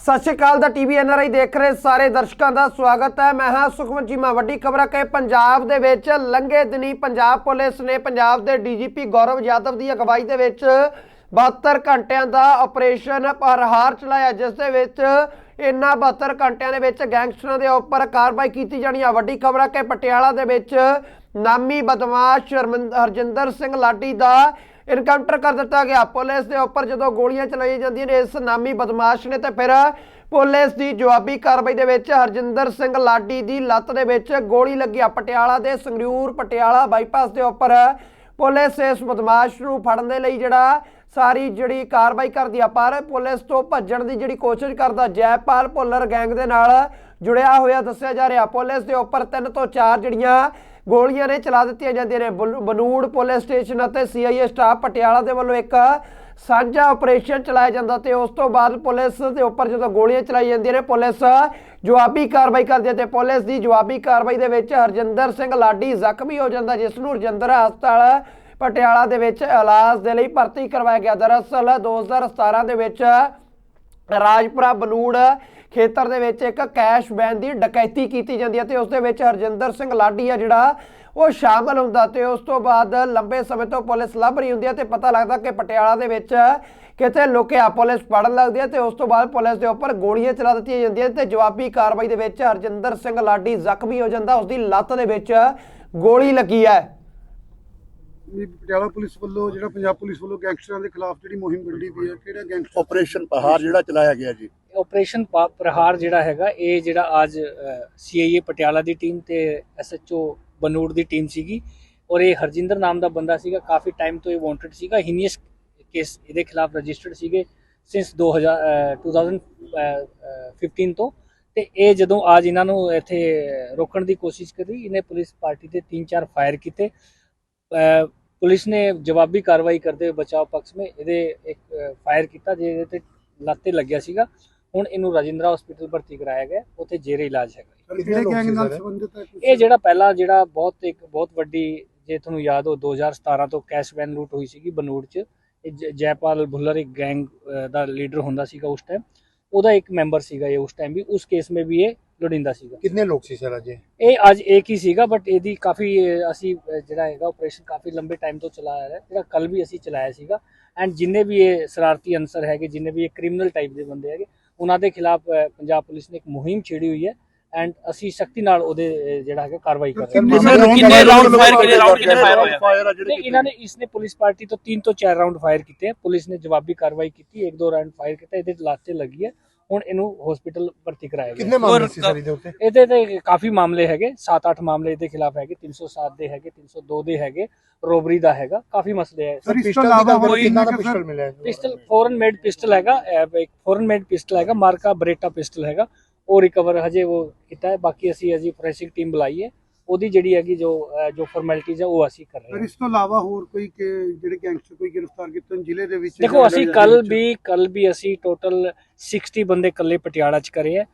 ਸਤਿ ਸ਼੍ਰੀ ਅਕਾਲ ਦਾ TV NRI ਦੇਖ ਰਹੇ ਸਾਰੇ ਦਰਸ਼ਕਾਂ ਦਾ ਸਵਾਗਤ ਹੈ। ਮੈਂ ਹਾਂ ਸੁਖਮਨ ਚੀਮਾ ਵੱਡੀ ਖਬਰ ਹੈ ਕਿ ਪੰਜਾਬ ਦੇ ਵਿੱਚ ਲੰਘੇ ਦਿਨੀ ਪੰਜਾਬ ਪੁਲਿਸ ਨੇ ਪੰਜਾਬ ਦੇ ਡੀਜੀਪੀ ਗੌਰਵ ਯਾਦਵ ਦੀ ਅਗਵਾਈ ਦੇ ਵਿੱਚ 72 ਘੰਟਿਆਂ ਦਾ ਆਪਰੇਸ਼ਨ ਪਰਹਾਰ ਚਲਾਇਆ, ਜਿਸ ਦੇ ਵਿੱਚ ਇਨ੍ਹਾਂ 72 ਘੰਟਿਆਂ ਦੇ ਵਿੱਚ ਗੈਂਗਸਟਰਾਂ ਦੇ ਉੱਪਰ ਕਾਰਵਾਈ ਕੀਤੀ ਜਾਣੀ ਆ। ਵੱਡੀ ਖਬਰ ਹੈ ਕਿ ਪਟਿਆਲਾ ਦੇ ਵਿੱਚ ਨਾਮੀ ਬਦਮਾਸ਼ ਹਰਮਿੰਦ- ਹਰਜਿੰਦਰ ਸਿੰਘ ਲਾਡੀ ਦਾ ਇਨਕਾਊਂਟਰ ਕਰ ਦਿੱਤਾ ਗਿਆ। ਪੁਲਿਸ ਦੇ ਉੱਪਰ ਜਦੋਂ ਗੋਲੀਆਂ ਚਲਾਈਆਂ ਜਾਂਦੀਆਂ ਨੇ, ਇਸ ਨਾਮੀ ਬਦਮਾਸ਼ ਨੇ ਤੇ ਫਿਰ ਪੁਲਿਸ ਦੀ ਜਵਾਬੀ ਕਾਰਵਾਈ ਦੇ ਵਿੱਚ ਹਰਜਿੰਦਰ ਸਿੰਘ ਲਾਡੀ ਦੀ ਲੱਤ ਦੇ ਵਿੱਚ ਗੋਲੀ ਲੱਗੀ ਆ। ਪਟਿਆਲਾ ਦੇ ਸੰਗਰੂਰ ਪਟਿਆਲਾ ਬਾਈਪਾਸ ਦੇ ਉੱਪਰ ਪੁਲਿਸ ਇਸ ਬਦਮਾਸ਼ ਨੂੰ ਫੜਨ ਦੇ ਲਈ ਜਿਹੜਾ ਸਾਰੀ ਜਿਹੜੀ ਕਾਰਵਾਈ ਕਰਦੀ ਆ, ਪਰ ਪੁਲਿਸ ਤੋਂ ਭੱਜਣ ਦੀ ਜਿਹੜੀ ਕੋਸ਼ਿਸ਼ ਕਰਦਾ, ਜੈਪਾਲ ਭੁੱਲਰ ਗੈਂਗ ਦੇ ਨਾਲ ਜੁੜਿਆ ਹੋਇਆ ਦੱਸਿਆ ਜਾ ਰਿਹਾ। ਪੁਲਿਸ ਦੇ ਉੱਪਰ ਤਿੰਨ ਤੋਂ ਚਾਰ ਜਿਹੜੀਆਂ ਗੋਲੀਆਂ ਨੇ ਚਲਾ ਦਿੱਤੀਆਂ ਜਾਂਦੀਆਂ ਨੇ। ਬਲ- ਬਨੂੜ ਪੁਲਿਸ ਸਟੇਸ਼ਨ ਅਤੇ ਸੀਆਈਏ ਸਟਾਫ ਪਟਿਆਲਾ ਦੇ ਵੱਲੋਂ ਇੱਕ ਸਾਂਝਾ ਆਪਰੇਸ਼ਨ ਚਲਾਇਆ ਜਾਂਦਾ ਤੇ ਉਸ ਤੋਂ ਬਾਅਦ ਪੁਲਿਸ ਦੇ ਉੱਪਰ ਜਦੋਂ ਗੋਲੀਆਂ ਚਲਾਈ ਜਾਂਦੀਆਂ ਨੇ, ਪੁਲਿਸ ਜਵਾਬੀ ਕਾਰਵਾਈ ਕਰਦੀ ਹੈ ਤੇ ਪੁਲਿਸ ਦੀ ਜਵਾਬੀ ਕਾਰਵਾਈ ਦੇ ਵਿੱਚ ਹਰਜਿੰਦਰ ਸਿੰਘ ਲਾਡੀ ਜ਼ਖਮੀ ਹੋ ਜਾਂਦਾ, ਜਿਸ ਨੂੰ ਹਰਜਿੰਦਰ ਹਸਪਤਾਲ ਪਟਿਆਲਾ ਦੇ ਵਿੱਚ ਇਲਾਜ ਦੇ ਲਈ ਭਰਤੀ ਕਰਵਾਇਆ ਗਿਆ। ਦਰਅਸਲ 2017 ਦੇ ਵਿੱਚ ਰਾਜਪੁਰਾ ਬਲੂੜ ਖੇਤਰ ਦੇ ਵਿੱਚ ਇੱਕ ਕੈਸ਼ ਵੈਨ ਦੀ ਡਕੈਤੀ ਕੀਤੀ ਜਾਂਦੀ ਹੈ ਤੇ ਉਸ ਦੇ ਵਿੱਚ ਹਰਜਿੰਦਰ ਸਿੰਘ ਲਾਡੀ ਆ ਜਿਹੜਾ, ਉਹ ਸ਼ਾਮਲ ਹੁੰਦਾ ਤੇ ਉਸ ਤੋਂ ਬਾਅਦ ਲੰਬੇ ਸਮੇਂ ਤੋਂ ਪੁਲਿਸ ਲੱਭ ਰਹੀ ਹੁੰਦੀ ਹੈ ਤੇ ਪਤਾ ਲੱਗਦਾ ਕਿ ਪਟਿਆਲਾ ਦੇ ਵਿੱਚ ਕਿਤੇ ਲੁਕਿਆ ਪੁਲਿਸ ਫੜਨ ਲੱਗਦੀ ਹੈ ਤੇ ਉਸ ਤੋਂ ਬਾਅਦ ਪੁਲਿਸ ਦੇ ਉੱਪਰ ਗੋਲੀਆਂ ਚਲਾ ਦਿੱਤੀਆਂ ਜਾਂਦੀਆਂ ਤੇ ਜਵਾਬੀ ਕਾਰਵਾਈ ਦੇ ਵਿੱਚ ਹਰਜਿੰਦਰ ਸਿੰਘ ਲਾਡੀ ਜ਼ਖਮੀ ਹੋ ਜਾਂਦਾ, ਉਸ ਦੀ ਲੱਤ ਦੇ ਵਿੱਚ ਗੋਲੀ ਲੱਗੀ ਹੈ। ਵੀ ਪਟਿਆਲਾ ਪੁਲਿਸ ਵੱਲੋਂ ਜਿਹੜਾ ਪੰਜਾਬ ਪੁਲਿਸ ਵੱਲੋਂ ਗੈਂਗਸਟਰਾਂ ਦੇ ਖਿਲਾਫ ਜਿਹੜੀ ਮੁਹਿੰਮ ਵਿੱਢੀ ਪਈ ਹੈ ਕਿਹੜਾ ਗੈਂਗਸਟਰ? ਆਪਰੇਸ਼ਨ ਪਹਾੜ ਜਿਹੜਾ ਚਲਾਇਆ ਗਿਆ ਜੀ। ਆਪਰੇਸ਼ਨ ਪ੍ਰਹਾਰ ਜਿਹੜਾ ਹੈਗਾ ਇਹ ਜਿਹੜਾ ਅੱਜ ਸੀਆਈਏ ਪਟਿਆਲਾ ਦੀ ਟੀਮ ਤੇ ਐਸਐਚਓ ਬਨੂੜ ਦੀ ਟੀਮ ਸੀਗੀ ਔਰ ਇਹ ਹਰਜਿੰਦਰ ਨਾਮ ਦਾ ਬੰਦਾ ਸੀਗਾ ਕਾਫੀ ਟਾਈਮ ਤੋਂ ਇਹ ਵਾਂਟਡ ਸੀਗਾ ਹੀਨੀਅਸ ਕੇਸ ਇਹਦੇ ਖਿਲਾਫ ਰਜਿਸਟਰਡ ਸੀਗੇ ਸਿੰਸ 2000 ਅਹ, 2015 ਤੋਂ। ਤੇ ਇਹ ਜਦੋਂ ਅੱਜ ਇਹਨਾਂ ਨੂੰ ਇੱਥੇ ਰੋਕਣ ਦੀ ਕੋਸ਼ਿਸ਼ ਕਰੀ ਇਹਨੇ ਪੁਲਿਸ ਪਾਰਟੀ ਤੇ 3-4 ਫਾਇਰ ਕੀਤੇ। ਪੁਲਿਸ ਨੇ ਜਵਾਬੀ ਕਾਰਵਾਈ ਕਰਦੇ ਹੋਏ ਬਚਾਅ ਪਕਸ਼ ਵਿੱਚ ਇਹਦੇ ਇੱਕ ਫਾਇਰ ਕੀਤਾ ਜਿਹਦੇ ਤੇ ਲੱਤੇ ਲੱਗਿਆ ਸੀਗਾ। ਹੁਣ ਇਹਨੂੰ ਰਾਜਿੰਦਰਾ ਹਸਪੀਟਲ ਭਰਤੀ ਕਰਾਇਆ ਗਿਆ। ਉੱਥੇ ਜੇਰੇ ਇਲਾਜ ਹੈਗਾ ਕਿਹੜੇ ਗੈਂਗ ਨਾਲ ਸੰਬੰਧਿਤ ਹੈ ਕੁਛ? ਇਹ ਜਿਹੜਾ ਪਹਿਲਾ ਜਿਹੜਾ ਬਹੁਤ ਇੱਕ ਬਹੁਤ ਵੱਡੀ ਜੇ ਤੁਹਾਨੂੰ ਯਾਦ ਹੋ 2017 ਤੋਂ ਕੈਸ਼ ਵੈਨ ਲੂਟ ਹੋਈ ਸੀਗੀ ਬਨੂੜ 'ਚ। ਇਹ ਜੈਪਾਲ ਭੁੱਲਰ ਇੱਕ ਗੈਂਗ ਦਾ ਲੀਡਰ ਹੁੰਦਾ ਸੀਗਾ ਉਸ ਟਾਈਮ ਉਹਦਾ ਇੱਕ ਮੈਂਬਰ ਸੀਗਾ ਇਹ ਉਸ ਟਾਈਮ ਵੀ। ਉਸ ਕੇਸ ਮੇ ਵੀ ਇਹ ਲੋੜਿੰਦਾ ਸੀਗਾ। ਕਿੰਨੇ ਲੋਕ ਸੀ ਸਰ ਅਜੇ? ਇਹ ਅੱਜ ਇੱਕ ਹੀ ਸੀਗਾ ਬਟ ਇਹਦੀ ਕਾਫੀ ਅਹ, ਅਸੀਂ ਅਹ, ਜਿਹੜਾ ਹੈਗਾ ਆਪਰੇਸ਼ਨ ਕਾਫੀ ਲੰਬੇ ਟਾਈਮ ਤੋਂ ਚਲਾਇਆ ਰਿਹਾ। ਜਿਹੜਾ ਕੱਲ ਵੀ ਅਸੀਂ ਚਲਾਇਆ ਸੀਗਾ। ਐਂਡ ਜਿੰਨੇ ਵੀ ਇਹ ਸ਼ਰਾਰਤੀ ਅਨਸਰ ਹੈਗੇ ਜਿੰਨੇ ਵੀ ਇਹ ਕ੍ਰਿਮੀਨਲ ਟਾਈਪ ਦੇ ਬੰਦੇ ਹੈਗੇ ਉਹਨਾਂ ਦੇ ਖਿਲਾਫ ਅਹ, ਪੰਜਾਬ ਪੁਲਿਸ ਨੇ ਇੱਕ ਮੁਹਿੰਮ ਛੇੜੀ ਹੋਈ ਹੈ। ਐਂਡ ਅਸੀਂ ਸਖਤੀ ਨਾਲ ਉਹਦੇ ਅਹ, ਜਿਹੜਾ ਹੈਗਾ ਕਾਰਵਾਈ ਕਰ ਰਹੇ ਹਾਂ। ਕਿੰਨੇ ਕਿੰਨੇ round fire ਕੀਤੇ? round ਕਿੰਨੇ fire ਹੋਏ? ਫਾਇਰ ਆ ਨਹੀਂ ਜਿਹੜੇ ਇਹਨਾਂ ਨੇ ਇਸਨੇ ਪੁਲਿਸ ਪਾਰਟੀ ਤੋਂ 3 ਤੋਂ 4 ਰਾਉਂਡ ਫਾਇਰ ਕੀਤੇ ਹੈ ਪੁਲਿਸ ਨੇ ਜਵਾਬੀ ਕਾਰਵਾਈ ਕੀਤੀ ਇੱਕ ਦੋ ਰਾਉਂਡ ਫਾਇਰ ਕੀਤਾ ਇਹਦੇ ਲਾਤੇ ਲੱਗੀ ਹੈ। ਹੁਣ ਇਹਨੂੰ ਹਸਪੀਟਲ ਭਰਤੀ ਕਰਾਇਆ ਗਿਆ। ਕਿੰਨੇ ਮਾਮਲੇ ਸੀ ਸਰ ਇਹਦੇ ਉੱਤੇ? ਇਹਦੇ ਤੇ ਕਾਫੀ ਮਾਮਲੇ ਹੈਗੇ 7-8 ਮਾਮਲੇ ਇਹਦੇ ਖਿਲਾਫ ਹੈਗੇ 307 ਦੇ ਹੈਗੇ 302 ਦੇ ਹੈਗੇ ਰੋਬਰੀ ਦਾ ਹੈਗਾ ਕਾਫੀ ਮਸਲੇ ਹੈ। ਸਰ ਪਿਸਟਲ ਦੀ ਇਲਾਵਾ ਹੋਰ ਕਿੰਨਾ ਦਾ ਪਿਸਟਲ ਮਿਲਿਆ ਹੈ? ਪਿਸਟਲ ਫੋਰਨ ਮੇਡ ਪਿਸਟਲ ਹੈਗਾ ਇੱਕ ਫੋਰਨ ਮੇਡ ਪਿਸਟਲ ਹੈਗਾ ਮਾਰਕਾ ਬਰੇਟਾ ਪਿਸਟਲ ਹੈਗਾ ਉਹ ਰਿਕਵਰ ਹਜੇ ਉਹ ਕੀਤਾ ਹੈ ਬਾਕੀ ਅਸੀਂ ਅਜੀ ਫੋਰੈਂਸਿਕ ਟੀਮ ਬੁਲਾਈ ਹੈ। ਉਹਦੀ ਜਿਹੜੀ ਹੈਗੀ ਜੋ ਜੋ ਫਾਰਮੈਲਿਟੀਜ਼ ਹੈ ਉਹ ਅਸੀਂ ਕਰ ਰਹੇ ਹਾਂ ਇਸ ਤੋਂ ਇਲਾਵਾ ਹੋਰ ਕੋਈ ਕਿ- ਜਿਹੜੇ ਗੈਂਗਸਟਰ ਕੋਈ ਗ੍ਰਿਫਤਾਰ ਕੀਤੇ ਜ਼ਿਲ੍ਹੇ ਦੇ ਵਿੱਚ ਦੇਖੋ ਅਸੀਂ ਕੱਲ? ਵੀ ਕੱਲ ਵੀ ਅਸੀਂ ਟੋਟਲ 60 ਬੰਦੇ ਕੱਲੇ ਪਟਿਆਲਾ ਚ ਕਰੇ ਹੈ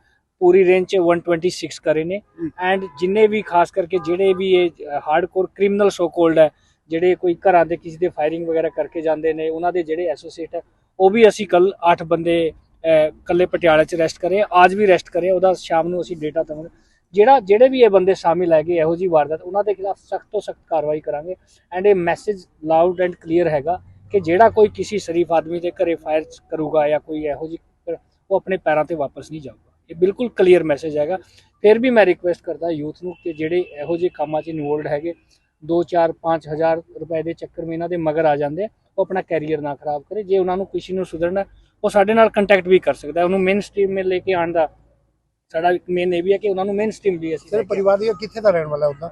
ਪੂਰੀ ਰੇਂਜ ਚ 126 ਕਰੇ ਨੇ। ਐਂਡ ਜਿੰਨੇ ਵੀ ਖਾਸ ਕਰਕੇ ਜਿਹੜੇ ਵੀ ਇਹ ਹਾਰਡਕੋਰ ਕ੍ਰਿਮੀਨਲ ਸੋ ਕੋਲਡ ਹੈ ਜਿਹੜੇ ਕੋਈ ਘਰਾਂ ਦੇ ਕਿਸੇ ਦੇ ਫਾਇਰਿੰਗ ਵਗੈਰਾ ਕਰਕੇ ਜਾਂਦੇ ਨੇ ਉਹਨਾਂ ਦੇ ਜਿਹੜੇ ਐਸੋਸੀਏਟ ਹੈ ਉਹ ਵੀ ਅਸੀਂ ਕੱਲ 8 ਬੰਦੇ ਅਹ, ਕੱਲੇ ਪਟਿਆਲਾ ਚ ਰੈਸਟ ਕਰੇ ਅੱਜ ਵੀ ਰੈਸਟ ਕਰੇ ਉਹਦਾ ਸ਼ਾਮ ਨੂੰ ਅਸੀਂ ਡੇਟਾ ਦਵਾਂਗੇ ਜਿਹੜਾ, ਜਿਹੜੇ ਵੀ ਇਹ ਬੰਦੇ ਸ਼ਾਮਿਲ ਹੈਗੇ, ਇਹੋ ਜੀ ਵਾਰਦਾਤ, ਉਹਨਾਂ ਦੇ ਖਿਲਾਫ ਸਖਤ ਤੋਂ ਸਖਤ ਕਾਰਵਾਈ ਕਰਾਂਗੇ। ਐਂਡ ਇਹ ਮੈਸੇਜ ਲਾਊਡ ਐਂਡ ਕਲੀਅਰ ਹੈਗਾ ਕਿ ਜਿਹੜਾ ਕੋਈ ਕਿਸੇ ਸ਼ਰੀਫ ਆਦਮੀ ਦੇ ਘਰੇ ਫਾਇਰ ਕਰੂਗਾ ਜਾਂ ਕੋਈ ਇਹੋ ਜਿਹੀ ਉਹ ਆਪਣੇ ਪੈਰਾਂ ਤੇ ਵਾਪਸ ਨਹੀਂ ਜਾਊਗਾ। ਇਹ ਬਿਲਕੁਲ ਕਲੀਅਰ ਮੈਸੇਜ ਹੈਗਾ। ਫਿਰ ਵੀ ਮੈਂ ਰਿਕੁਐਸਟ ਕਰਦਾ ਯੂਥ ਨੂੰ ਕਿ ਜਿਹੜੇ ਇਹੋ ਜਿਹੇ ਕੰਮਾਂ 'ਚ ਇਨਵੋਲਡ ਹੈਗੇ 2 4 5 ਹਜ਼ਾਰ ਰੁਪਏ ਦੇ ਚੱਕਰ ਮੇ ਇਹਨਾਂ ਦੇ ਮਗਰ ਆ ਜਾਂਦੇ, ਉਹ ਆਪਣਾ ਕੈਰੀਅਰ ਨਾ ਖਰਾਬ ਕਰੇ। ਜੇ ਉਹਨਾਂ ਨੂੰ ਕਿਸੇ ਨੂੰ ਸੁਧਰਨਾ, ਉਹ ਸਾਡੇ ਨਾਲ ਕੰਟੈਕਟ ਵੀ ਕਰ ਸਕਦਾ ਉਹਨੂੰ ਮੇਨ ਸਟ੍ਰੀਮ ਮੇ ਲੈ ਕੇ ਆਉਣ ਦਾ ਸਾਡਾ ਇੱਕ ਮੇਨ ਇਹ ਵੀ ਹੈ ਕਿ ਉਹਨਾਂ ਨੂੰ ਮੇਨ ਸਟ੍ਰੀਮ ਵੀ ਅਸੀਂ ਸਰ ਪਰਿਵਾਰ ਦੀ ਕਿੱਥੇ ਦਾ ਰਹਿਣ ਵਾਲਾ ਹੁੰਦਾ